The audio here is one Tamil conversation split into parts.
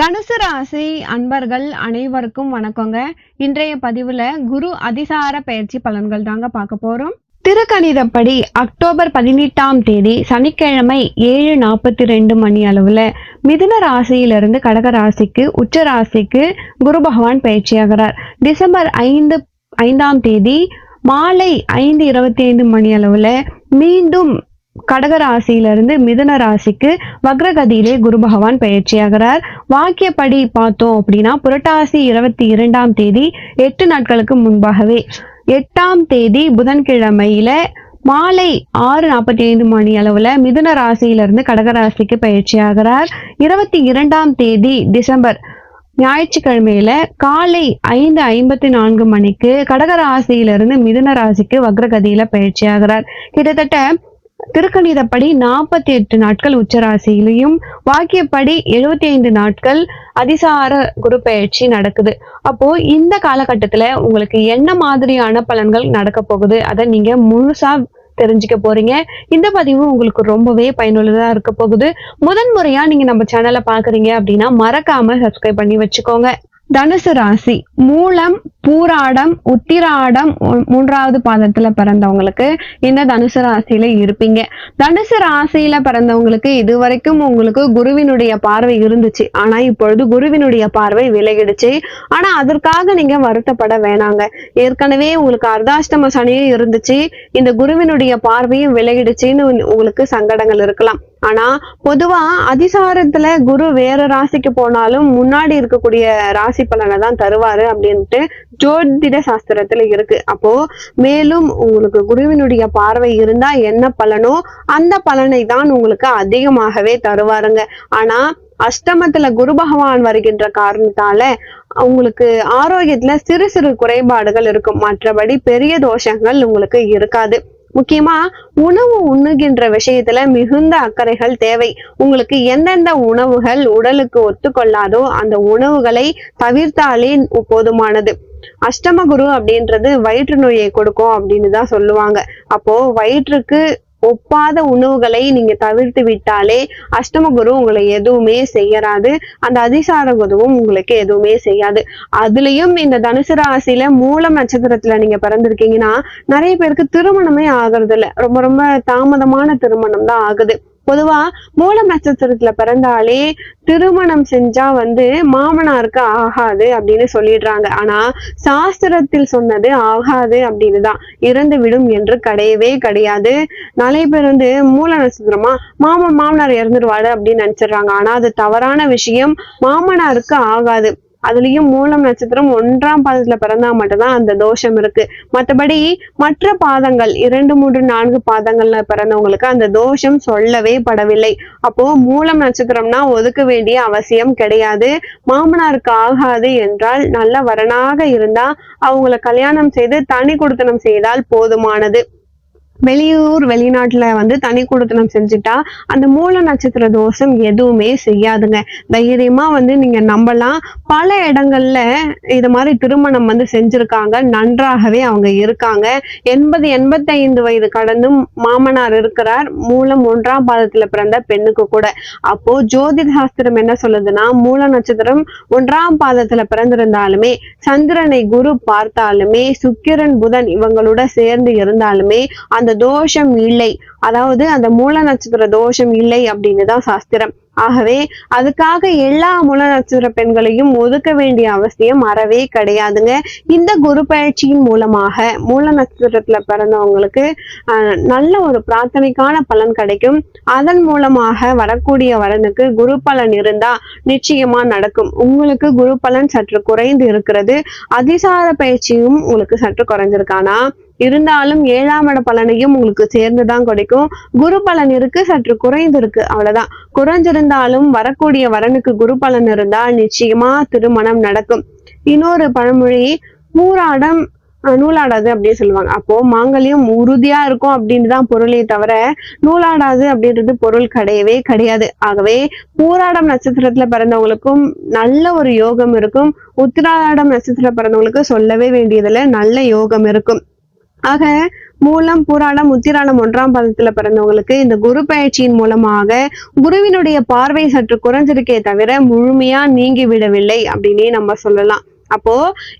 தனுசு ராசி அன்பர்கள் அனைவருக்கும் வணக்கங்க. இன்றைய பதிவுல குரு அதிசார பயிற்சி பலன்கள் தாங்க பார்க்க போறோம். திருக்கணிதப்படி அக்டோபர் பதினெட்டாம் தேதி சனிக்கிழமை ஏழு நாற்பத்தி ரெண்டு மணி அளவுல மிதுன ராசியிலிருந்து கடக ராசிக்கு உச்ச ராசிக்கு குரு பகவான் பயிற்சியாகிறார். டிசம்பர் ஐந்து ஐந்தாம் தேதி மாலை ஐந்து இருபத்தி ஐந்து மணி அளவுல மீண்டும் கடக ராசியிலிருந்து மிதுன ராசிக்கு வக்ரகதியிலே குரு பகவான் பயிற்சியாகிறார். வாக்கியப்படி பார்த்தோம் அப்படின்னா புரட்டாசி இருபத்தி இரண்டாம் தேதி எட்டு நாட்களுக்கு முன்பாகவே எட்டாம் தேதி புதன்கிழமையில மாலை ஆறு நாற்பத்தி ஐந்து மணி அளவுல மிதுன ராசியிலிருந்து கடகராசிக்கு பயிற்சியாகிறார். இருபத்தி இரண்டாம் தேதி டிசம்பர் ஞாயிற்றுக்கிழமையில காலை ஐந்து ஐம்பத்தி நான்கு மணிக்கு கடகராசியிலிருந்து மிதுன ராசிக்கு வக்ரகதியில பயிற்சியாகிறார். கிட்டத்தட்ட திருக்கணிதப்படி நாற்பத்தி எட்டு நாட்கள் உச்சராசியிலையும் வாக்கியப்படி எழுபத்தி ஐந்து நாட்கள் அதிசார குரு பயிற்சி நடக்குது. அப்போ இந்த காலகட்டத்துல உங்களுக்கு என்ன மாதிரியான பலன்கள் நடக்க போகுது? அதை நீங்க முழுசா தெரிஞ்சுக்க போறீங்க. இந்த பதிவு உங்களுக்கு ரொம்பவே பயனுள்ளதா இருக்க போகுது. முதன் முறையா நீங்க நம்ம சேனலை பாக்குறீங்க அப்படின்னா மறக்காம சப்ஸ்கிரைப் பண்ணி வச்சுக்கோங்க. தனுசு ராசி மூலம் பூராடம் உத்திராடம் மூன்றாவது பாதத்துல பிறந்தவங்களுக்கு இந்த தனுசு ராசியில இருப்பீங்க. தனுசு ராசியில பிறந்தவங்களுக்கு இதுவரைக்கும் உங்களுக்கு குருவினுடைய பார்வை இருந்துச்சு. ஆனா இப்பொழுது குருவினுடைய பார்வை விலகிடுச்சு. ஆனா அதற்காக நீங்க வருத்தப்பட வேணாங்க. ஏற்கனவே உங்களுக்கு அர்த்தாஷ்டம சனியும் இருந்துச்சு. இந்த குருவினுடைய பார்வையும் விலகிடுச்சுன்னு உங்களுக்கு சங்கடங்கள் இருக்கலாம். ஆனா பொதுவா அதிசாரத்துல குரு வேற ராசிக்கு போனாலும் முன்னாடி இருக்கக்கூடிய ராசி பலனை தான் தருவாரு அப்படின்ட்டு ஜோதிட சாஸ்திரத்துல இருக்கு. அப்போ மேலும் உங்களுக்கு குருவினுடைய பார்வை இருந்தா என்ன பலனோ அந்த பலனை தான் உங்களுக்கு அதிகமாகவே தருவாருங்க. ஆனா அஷ்டமத்துல குரு பகவான் வருகின்ற காரணத்தால உங்களுக்கு ஆரோக்கியத்துல சிறு சிறு குறைபாடுகள் இருக்கும். மற்றபடி பெரிய தோஷங்கள் உங்களுக்கு இருக்காது. முக்கியமா உணவு உண்ணுகின்ற விஷயத்துல மிகுந்த அக்கறைகள் தேவை. உங்களுக்கு எந்தெந்த உணவுகள் உடலுக்கு ஒத்துக்கொள்ளாதோ அந்த உணவுகளை தவிர்த்தாலே போதுமானது. அஷ்டம குரு அப்படின்றது வயிற்று நோயை கொடுக்கும் அப்படின்னு தான் சொல்லுவாங்க. அப்போ வயிற்றுக்கு ஒப்பாத உணவுகளை நீங்க தவிர்த்து விட்டாலே அஷ்டம குரு உங்களை எதுவுமே செய்யறாது. அந்த அதிசார குருவும் உங்களுக்கு எதுவுமே செய்யாது. அதுலயும் இந்த தனுசு ராசியில மூலம் நட்சத்திரத்துல நீங்க பிறந்திருக்கீங்கன்னா நிறைய பேருக்கு திருமணமே ஆகுறது இல்லை ரொம்ப ரொம்ப தாமதமான திருமணம் தான் ஆகுது. பொதுவா மூல நட்சத்திரத்துல பிறந்தாலே திருமணம் செஞ்சா வந்து மாமனாருக்கு ஆகாது அப்படின்னு சொல்லிடுறாங்க. ஆனா சாஸ்திரத்தில் சொன்னது ஆகாது அப்படின்னு தான் இறந்து விடும் என்று கிடையவே கிடையாது. நிறைய பேர் வந்து மூல நட்சத்திரமா மாமன் மாமனார் இறந்துருவாரு அப்படின்னு நினைச்சிடுறாங்க. ஆனா அது தவறான விஷயம். மாமனாருக்கு ஆகாது. அதுலயும் மூலம் நட்சத்திரம் ஒன்றாம் பாதத்துல பிறந்தா மட்டும்தான் அந்த தோஷம் இருக்கு. மற்றபடி மற்ற பாதங்கள் இரண்டு மூன்று நான்கு பாதங்கள்ல பிறந்தவங்களுக்கு அந்த தோஷம் சொல்லவே படவில்லை. அப்போ மூலம் நட்சத்திரம்னா ஒதுக்க வேண்டிய அவசியம் கிடையாது. மாமனாருக்கு ஆகாது என்றால் நல்ல வரனாக இருந்தா அவங்கள கல்யாணம் செய்து தனி கொடுத்தனம் செய்தால் போதுமானது. வெளியூர் வெளிநாட்டுல வந்து தனி கொடுத்தனம் செஞ்சுட்டா அந்த மூல நட்சத்திர தோஷம் எதுவுமே செய்யாதுங்க. தைரியமா வந்து நீங்க நம்பலாம். பல இடங்கள்ல இது மாதிரி திருமணம் வந்து செஞ்சுருக்காங்க. நன்றாகவே அவங்க இருக்காங்க. எண்பது எண்பத்தைந்து வயது கடந்தும் மாமனார் இருக்கிறார். மூலம் ஒன்றாம் பாதத்துல பிறந்த பெண்ணுக்கு கூட. அப்போ ஜோதிட சாஸ்திரம் என்ன சொல்லுதுன்னா மூல நட்சத்திரம் ஒன்றாம் பாதத்துல பிறந்திருந்தாலுமே சந்திரனை குரு பார்த்தாலுமே சுக்கிரன் புதன் இவங்களோட சேர்ந்து இருந்தாலுமே அந்த தோஷம் இல்லை. அதாவது அந்த மூல நட்சத்திர தோஷம் இல்லை அப்படின்னு தான் சாஸ்திரம். ஆகவே அதுக்காக எல்லா மூல நட்சத்திர பெண்களையும் ஒதுக்க வேண்டிய அவசியம் அறவே கிடையாதுங்க. இந்த குரு பயிற்சியின் மூலமாக மூல நட்சத்திரத்துல பிறந்தவங்களுக்கு ஆஹ், நல்ல ஒரு பிரார்த்தனைக்கான பலன் கிடைக்கும். அதன் மூலமாக வரக்கூடிய வரனுக்கு குரு பலன் இருந்தா நிச்சயமா நடக்கும். உங்களுக்கு குரு பலன் சற்று குறைந்து இருக்கிறது. அதிசார பயிற்சியும் உங்களுக்கு சற்று குறைஞ்சிருக்கானா? இருந்தாலும் ஏழாம் இட பலனையும் உங்களுக்கு சேர்ந்துதான் கிடைக்கும். குரு பலன் இருக்கு சற்று குறைந்து இருக்கு அவ்வளவுதான். குறைஞ்சிருந்தாலும் வரக்கூடிய வரனுக்கு குரு பலன் இருந்தால் நிச்சயமா திருமணம் நடக்கும். இன்னொரு பழமொழி மூராடம் நூலாடாது அப்படின்னு சொல்லுவாங்க. அப்போ மாங்கல்யம் உறுதியா இருக்கும் அப்படின்னு தான் பொருளே தவிர நூலாடாது அப்படின்றது பொருள் கிடையவே கிடையாது. ஆகவே பூராடம் நட்சத்திரத்துல பிறந்தவங்களுக்கும் நல்ல ஒரு யோகம் இருக்கும். உத்திராடம் நட்சத்திரத்துல பிறந்தவங்களுக்கு சொல்லவே வேண்டியதுல நல்ல யோகம் இருக்கும். ஆக மூலம் பூராடம் உத்திராடம் ஒன்றாம் பதத்துல பிறந்தவங்களுக்கு இந்த குரு பயிற்சியின் மூலமாக குருவினுடைய பார்வை சற்று குறைஞ்சிருக்கே தவிர முழுமையா நீங்கி விடவில்லை அப்படின்னே நம்ம சொல்லலாம். அப்போ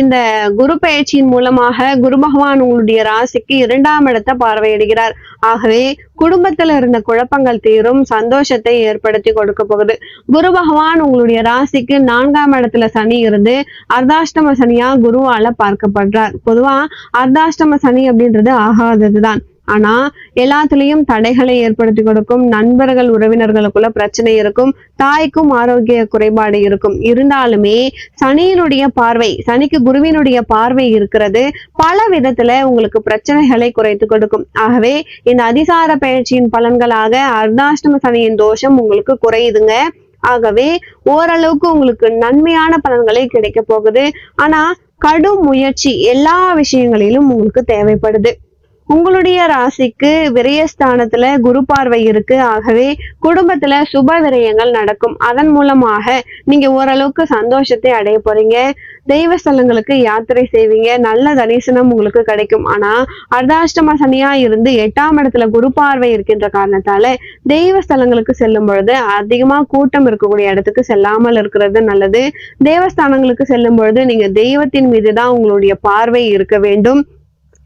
இந்த குரு பயிற்சியின் மூலமாக குரு பகவான் உங்களுடைய ராசிக்கு இரண்டாம் இடத்தை பார்வையிடுகிறார். ஆகவே குடும்பத்துல இருந்த குழப்பங்கள் தீரும் சந்தோஷத்தை ஏற்படுத்தி கொடுக்க போகுது. குரு பகவான் உங்களுடைய ராசிக்கு நான்காம் இடத்துல சனி இருந்து அர்த்தாஷ்டம சனியா குருவால பார்க்கப்படுறார். பொதுவா அர்த்தாஷ்டம சனி அப்படின்றது ஆகாததுதான். ஆனா எல்லாத்துலயும் தடைகளை ஏற்படுத்தி கொடுக்கும் நண்பர்கள் உறவினர்களுக்குள்ள பிரச்சனை இருக்கும் தாய்க்கும் ஆரோக்கிய குறைபாடு இருக்கும். இருந்தாலுமே சனியினுடைய பார்வை சனிக்கு குருவினுடைய பார்வை இருக்கிறது பல விதத்துல உங்களுக்கு பிரச்சனைகளை குறைத்து கொடுக்கும். ஆகவே இந்த அதிசார பயிற்சியின் பலன்களாக அர்த்தாஷ்டம சனியின் தோஷம் உங்களுக்கு குறையுதுங்க. ஆகவே ஓரளவுக்கு உங்களுக்கு நன்மையான பலன்களை கிடைக்க போகுது. ஆனா கடும் முயற்சி எல்லா விஷயங்களிலும் உங்களுக்கு தேவைப்படுது. உங்களுடைய ராசிக்கு விரயஸ்தானத்துல குரு பார்வை இருக்கு. ஆகவே குடும்பத்துல சுப விரயங்கள் நடக்கும். அதன் மூலமாக நீங்க ஓரளவுக்கு சந்தோஷத்தை அடைய போறீங்க. தெய்வ ஸ்தலங்களுக்கு யாத்திரை செய்வீங்க. நல்ல தரிசனம் உங்களுக்கு கிடைக்கும். ஆனா அர்த்தாஷ்டம சனியா இருந்து எட்டாம் இடத்துல குரு பார்வை இருக்கின்ற காரணத்தால தெய்வ ஸ்தலங்களுக்கு செல்லும் பொழுது அதிகமா கூட்டம் இருக்கக்கூடிய இடத்துக்கு செல்லாமல் இருக்கிறது நல்லது. தேவஸ்தானங்களுக்கு செல்லும் பொழுது நீங்க தெய்வத்தின் மீதுதான் உங்களுடைய பார்வை இருக்க வேண்டும்.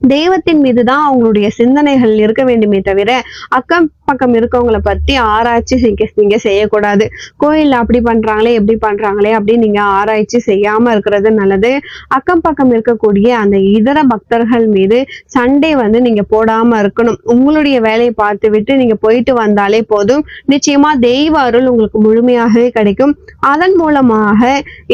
தெய்வத்தின் மீதுதான் அவங்களுடைய சிந்தனைகள் இருக்க வேண்டுமே தவிர அக்கம் பக்கம் இருக்கவங்களை பத்தி ஆராய்ச்சி செய்ய நீங்க செய்யக்கூடாது. கோயில்ல அப்படி பண்றாங்களே எப்படி பண்றாங்களே அப்படின்னு நீங்க ஆராய்ச்சி செய்யாம இருக்கிறது நல்லது. அக்கம் பக்கம் இருக்கக்கூடிய அந்த இதர பக்தர்கள் மீது சண்டை வந்து நீங்க போடாம இருக்கணும். உங்களுடைய வேலையை பார்த்து விட்டு நீங்க போயிட்டு வந்தாலே போதும். நிச்சயமா தெய்வ அருள் உங்களுக்கு முழுமையாகவே கிடைக்கும். அதன் மூலமாக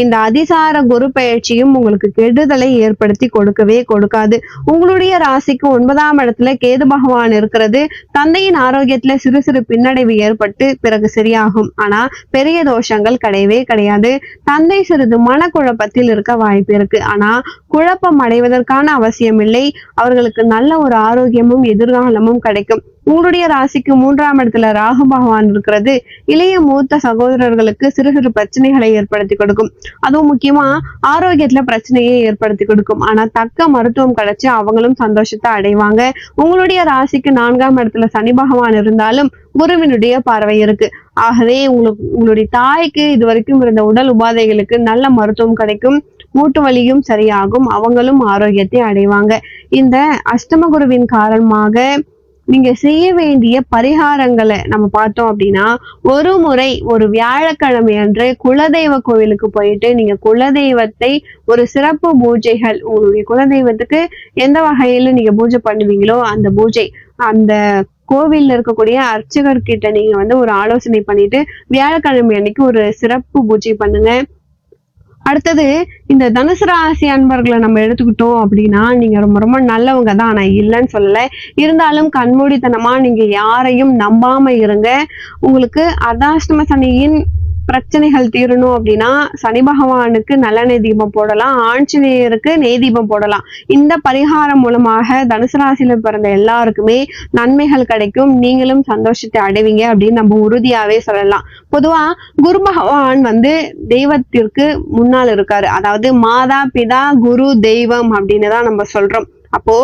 இந்த அதிசார குரு பயிற்சியும் உங்களுக்கு கெடுதலை ஏற்படுத்தி கொடுக்கவே கொடுக்காது. உங்களுடைய ராசிக்கு ஒன்பதாம் இடத்துல கேது பகவான் இருக்கிறது. தந்தையின் ஆரோக்கியத்தை ஆரோக்கியத்துல சிறு சிறு பின்னடைவு ஏற்பட்டு பிறகு சரியாகும். ஆனா பெரிய தோஷங்கள் கிடையவே கிடையாது. தந்தை சிறிது மனக்குழப்பத்தில் இருக்க வாய்ப்பு இருக்கு. ஆனா குழப்பம் அடைவதற்கான அவசியம் இல்லை அவர்களுக்கு நல்ல ஒரு ஆரோக்கியமும் எதிர்காலமும் கிடைக்கும். உங்களுடைய ராசிக்கு மூன்றாம் இடத்துல ராகு பகவான் இருக்கிறது. இளைய மூத்த சகோதரர்களுக்கு சிறு சிறு பிரச்சனைகளை ஏற்படுத்தி கொடுக்கும். அதுவும் முக்கியமா ஆரோக்கியத்துல பிரச்சனையை ஏற்படுத்தி கொடுக்கும். ஆனா தக்க மருத்துவம் கிடைச்சு அவங்களும் சந்தோஷத்தை அடைவாங்க. உங்களுடைய ராசிக்கு நான்காம் இடத்துல சனி பகவான் இருந்தாலும் குருவினுடைய பார்வை இருக்கு. ஆகவே உங்களுக்கு உங்களுடைய தாய்க்கு இது வரைக்கும் இருந்த உடல் உபாதைகளுக்கு நல்ல மருத்துவம் கிடைக்கும். மூட்டு வலியும் சரியாகும். அவங்களும் ஆரோக்கியத்தை அடைவாங்க. இந்த அஷ்டம குருவின் காரணமாக நீங்க செய்ய வேண்டிய பரிகாரங்களை நம்ம பார்த்தோம் அப்படின்னா ஒரு முறை ஒரு வியாழக்கிழமை அன்று குலதெய்வ கோவிலுக்கு போயிட்டு நீங்க குலதெய்வத்தை ஒரு சிறப்பு பூஜைகள் உங்களுடைய குலதெய்வத்துக்கு எந்த வகையில நீங்க பூஜை பண்ணுவீங்களோ அந்த பூஜை அந்த கோவில்ல இருக்கக்கூடிய அர்ச்சகர் கிட்ட நீங்க வந்து ஒரு ஆலோசனை பண்ணிட்டு வியாழக்கிழமை அன்னைக்கு ஒரு சிறப்பு பூஜை பண்ணுங்க. அடுத்தது இந்த தனுசு ராசி அன்பர்களை நம்ம எடுத்துக்கிட்டோம் அப்படின்னா நீங்க ரொம்ப ரொம்ப நல்லவங்க தான். ஆனா இல்லைன்னு சொல்லல. இருந்தாலும் கண்மூடித்தனமா நீங்க யாரையும் நம்பாம இருங்க. உங்களுக்கு அதாஷ்டம சனியின் பிரச்சனைகள் தீரணும் அப்படின்னா சனி பகவானுக்கு நல்லெண்ணெய் தீபம் போடலாம் ஆஞ்சநேயருக்கு நெய் தீபம் போடலாம். இந்த பரிகாரம் மூலமாக தனுசு ராசியில பிறந்த எல்லாருக்குமே நன்மைகள் கிடைக்கும். நீங்களும் சந்தோஷத்தை அடைவீங்க அப்படின்னு நம்ம உறுதியாவே சொல்லலாம். பொதுவா குரு பகவான் வந்து தெய்வத்திற்கு முன்னால் இருக்காரு. அதாவது மாதா பிதா குரு தெய்வம் அப்படின்னு தான் நம்ம சொல்றோம். அப்போ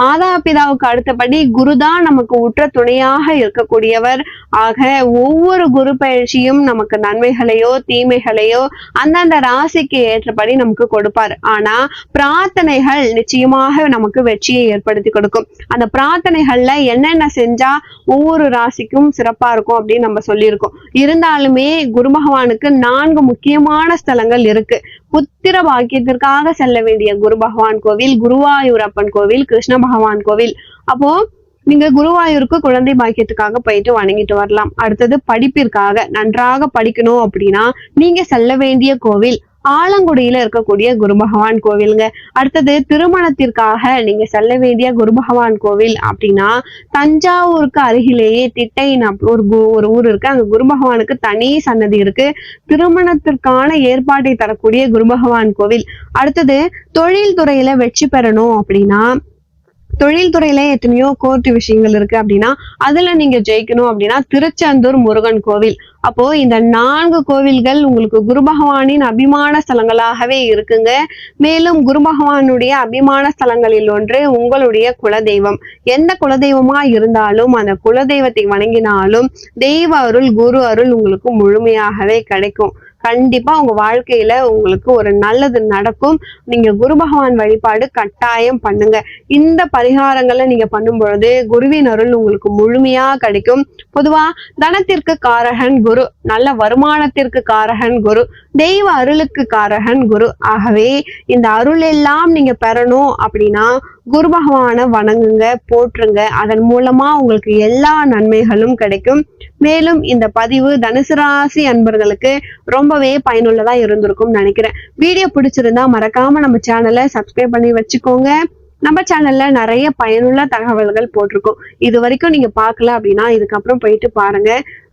மாதா பிதாவுக்கு அடுத்தபடி குருதான் நமக்கு உற்ற துணையாக இருக்கக்கூடியவர். ஆக ஒவ்வொரு குரு பயிற்சியும் நமக்கு நன்மைகளையோ தீமைகளையோ அந்தந்த ராசிக்கு ஏற்றபடி நமக்கு கொடுப்பார். ஆனா பிரார்த்தனைகள் நிச்சயமாக நமக்கு வெற்றியை ஏற்படுத்தி கொடுக்கும். அந்த பிரார்த்தனைகள்ல என்னென்ன செஞ்சா ஒவ்வொரு ராசிக்கும் சிறப்பா இருக்கும் அப்படின்னு நம்ம சொல்லியிருக்கோம். இருந்தாலுமே குரு பகவானுக்கு நான்கு முக்கியமான ஸ்தலங்கள் இருக்கு. புத்திர பாக்கியத்திற்காக செல்ல வேண்டிய குரு பகவான் கோவில் குருவாயூரப்பன் கோவில் கிருஷ்ண பகவான் கோவில். அப்போ நீங்க குருவாயூருக்கு குழந்தை பாக்கியத்துக்காக போயிட்டு வணங்கிட்டு வரலாம். அடுத்தது படிப்பிற்காக நன்றாக படிக்கணும் அப்படின்னா நீங்க செல்ல வேண்டிய கோவில் ஆலங்குடியில இருக்கக்கூடிய குரு பகவான் கோவிலுங்க. அடுத்தது திருமணத்திற்காக நீங்க செல்ல வேண்டிய குரு பகவான் கோவில் அப்படின்னா தஞ்சாவூருக்கு அருகிலேயே திட்டையின் ஒரு ஒரு ஊர் இருக்கு. அங்க குரு பகவானுக்கு தனி சன்னதி இருக்கு. திருமணத்திற்கான ஏற்பாட்டை தரக்கூடிய குரு பகவான் கோவில். அடுத்தது தொழில் துறையில வெற்றி பெறணும் அப்படின்னா தொழில்துறையில எத்தனையோ கோர்ட்டு விஷயங்கள் இருக்கு அப்படின்னா அதுல நீங்க ஜெயிக்கணும் அப்படின்னா திருச்செந்தூர் முருகன் கோவில். அப்போ இந்த நான்கு கோவில்கள் உங்களுக்கு குரு பகவானின் அபிமான ஸ்தலங்களாகவே இருக்குங்க. மேலும் குரு பகவானுடைய அபிமான ஸ்தலங்களில் ஒன்று உங்களுடைய குலதெய்வம். எந்த குலதெய்வமா இருந்தாலும் அந்த குலதெய்வத்தை வணங்கினாலும் தெய்வ அருள் குரு அருள் உங்களுக்கு முழுமையாகவே கிடைக்கும். கண்டிப்பா உங்க வாழ்க்கையில உங்களுக்கு ஒரு நல்லது நடக்கும். நீங்க குரு பகவான் வழிபாடு கட்டாயம் பண்ணுங்க. இந்த பரிகாரங்களை நீங்க பண்ணும் பொழுது குருவின் அருள் உங்களுக்கு முழுமையா கிடைக்கும். பொதுவா தனத்திற்கு காரகன் குரு நல்ல வருமானத்திற்கு காரகன் குரு தெய்வ அருளுக்கு காரகன் குரு. ஆகவே இந்த அருள் எல்லாம் நீங்க பெறணும் அப்படின்னா குரு பகவானை வணங்குங்க போற்றுங்க. அதன் மூலமா உங்களுக்கு எல்லா நன்மைகளும் கிடைக்கும். மேலும் இந்த பதிவு தனுசு ராசி அன்பர்களுக்கு ரொம்பவே பயனுள்ளதா இருந்திருக்கும் நினைக்கிறேன். வீடியோ பிடிச்சிருந்தா மறக்காம நம்ம சேனலை சப்ஸ்கிரைப் பண்ணி வச்சுக்கோங்க. நம்ம சேனல்ல நிறைய பயனுள்ள தகவல்கள் போட்டிருக்கோம். இது வரைக்கும் நீங்க பார்க்கல அப்படின்னா இதுக்கப்புறம் போயிட்டு பாருங்க.